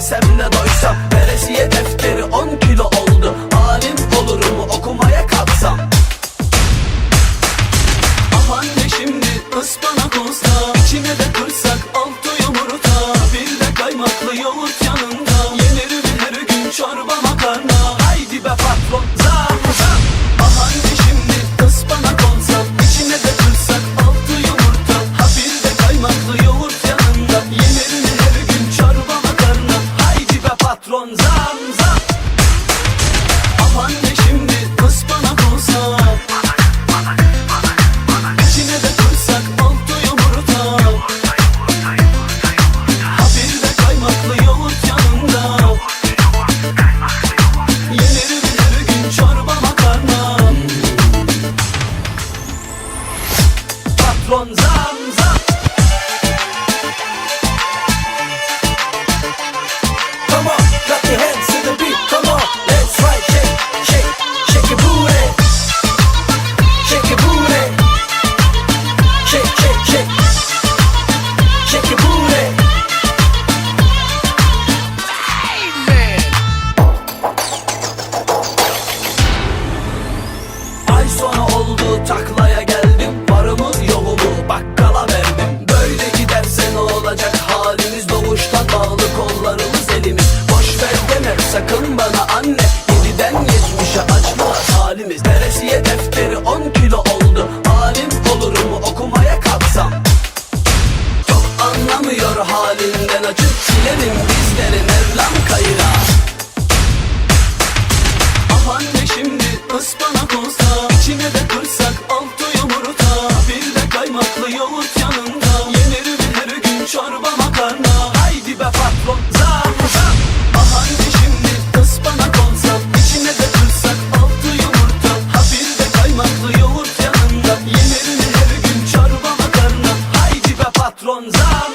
yesem de doysam Veresiye defteri 10 kilo oldu. Alim olurum okumaya kalksam. Aman ne şimdi ıspanak olsa içine de kırsak altı yumurta. Bir de kaymaklı yoğurt yanında Patron zam zam. Ay sonu oldu taklaya patron zam zam Aman ne şimdi ıspanak olsa içine de kırsak altı yumurta. Ha kaymaklı yoğurt yanında mi her gün çorba makarna. Haydi be patron zam